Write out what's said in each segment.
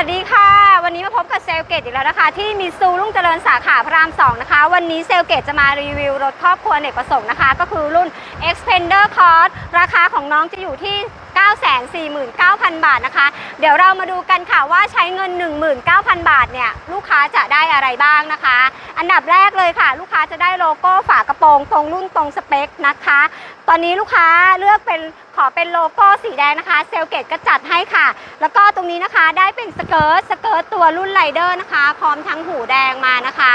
สวัสดีค่ะ วันนี้มาพบกับเซลเกตอีกแล้วนะคะ ที่มิซูรุ่งเจริญสาขาพระราม 2 นะคะ วันนี้เซลเกตจะมารีวิวรถครอบครัวเนกประสงค์นะคะ ก็คือรุ่น Expander Cross ราคาของน้องจะอยู่ที่ 949,000 บาทนะคะ เดี๋ยวเรามาดูกันค่ะว่าใช้เงิน 19,000 บาทเนี่ยลูกค้าจะได้อะไรบ้างนะคะ อันดับแรกเลยค่ะ ลูกค้าจะได้โลโก้ฝากระโปรงตรงรุ่นตรงสเปคนะคะ ตอนนี้ลูกค้าเลือกเป็นขอเป็นโลโก้สีแดงนะคะเซลเกตก็จัดให้ค่ะ แล้วก็ตรงนี้นะคะได้เป็นสเกิร์ตสเกิร์ตตัวรุ่นไรเดอร์นะคะ พร้อมทั้งหูแดงมานะคะ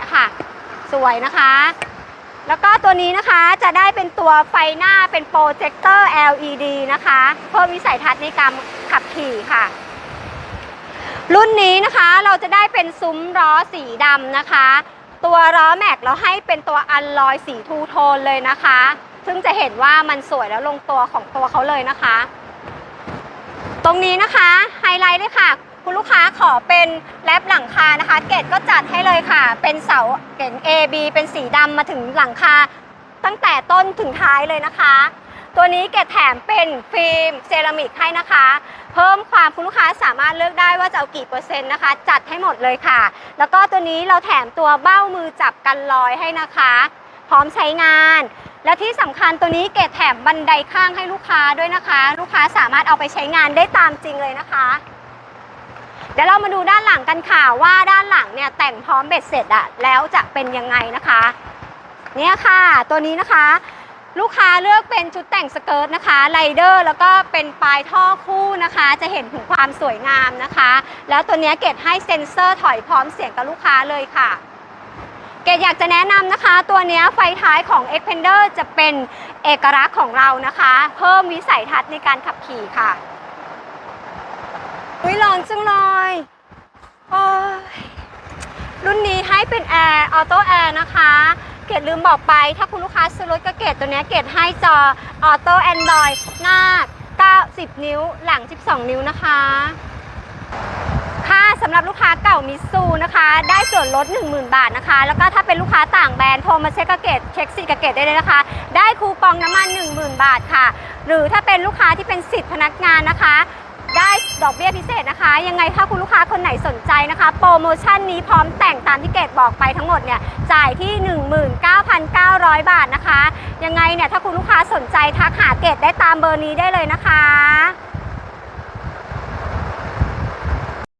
นะคะสวยนะคะ นี้นะคะจะได้เป็นตัวไฟหน้าเป็นโปรเจคเตอร์ LED นะคะ เพิ่มวิสัยทัศน์ในการขับขี่ค่ะ รุ่นนี้นะคะเราจะได้เป็นซุ้มล้อสีดำนะคะ ตัวล้อแม็กเราให้เป็นตัวอันลอยสีทูโทนเลยนะคะ ซึ่งจะเห็นว่ามันสวยแล้วลงตัวของตัวเขาเลยนะคะ ตรงนี้นะคะไฮไลท์เลยค่ะคุณลูกค้าขอเป็นแรปหลังคานะคะ เกตก็จัดให้เลยค่ะ เป็นเสาเก่ง A B เป็นสีดำมาถึงหลังคา ตั้งแต่ต้นถึงท้ายเลยนะคะ ตัวนี้เกตแถมเป็นฟิล์มเซรามิกให้นะคะ เพิ่มความคุณลูกค้าสามารถเลือกได้ว่าจะเอากี่เปอร์เซ็นต์นะคะ จัดให้หมดเลยค่ะ แล้วก็ตัวนี้เราแถมตัวเบ้ามือจับกันรอยให้นะคะ พร้อมใช้งาน และที่สำคัญตัวนี้เกตแถมบันไดข้างให้ลูกค้าด้วยนะคะ ลูกค้าสามารถเอาไปใช้งานได้ตามจริงเลยนะคะเดี๋ยวเรามาดูด้านหลังกันค่ะว่าด้านหลังเนี่ยแต่งพร้อมเบ็ดเสร็จอะแล้วจะเป็นยังไงนะคะ เนี่ยค่ะ ตัวนี้นะคะ ลูกค้าเลือกเป็นชุดแต่งสเกิร์ตนะคะไรเดอร์แล้วก็เป็นปลายท่อคู่นะคะ จะเห็นถึงความสวยงามนะคะ แล้วตัวเนี้ยเกดให้เซ็นเซอร์ถอยพร้อมเสียงกับลูกค้าเลยค่ะเกดอยากจะแนะนำนะคะ ตัวเนี้ยไฟท้ายของ e x p a n d e r จะเป็นเอกลักษณ์ของเรานะคะ เพิ่มวิสัยทัศน์ในการขับขี่ค่ะอุ้ยร้อนจังเลยโอ้ยรุ่นนี้ให้เป็นแอร์ออโต้แอร์นะคะ เกดลืมบอกไป ถ้าคุณลูกค้าซื้อรถกระเกดตัวเนี้ยเกดให้จอออโต้แอนดรอยหน้า 90 นิ้วหลัง 12 นิ้วนะคะ ค่ะสำหรับลูกค้าเก่ามิซูนะคะ ได้ส่วนลด 10,000 บาทนะคะ แล้วก็ถ้าเป็นลูกค้าต่างแบรนด์โทรมาเช็คกระเกตเช็คสิทธิ์กระเกตได้เลยนะคะ ได้คูปองน้ำมัน 10,000 บาทค่ะ หรือถ้าเป็นลูกค้าที่เป็นสิทธิ์พนักงานนะคะ ได้ดอกเบี้ยพิเศษนะคะ ยังไงถ้าคุณลูกค้าคนไหนสนใจนะคะ โปรโมชั่นนี้พร้อมแต่งตามที่เกดบอกไปทั้งหมดเนี่ยจ่ายที่ 19,900 บาทนะคะ ยังไงเนี่ยถ้าคุณลูกค้าสนใจทักหาเกดได้ตามเบอร์นี้ได้เลยนะคะ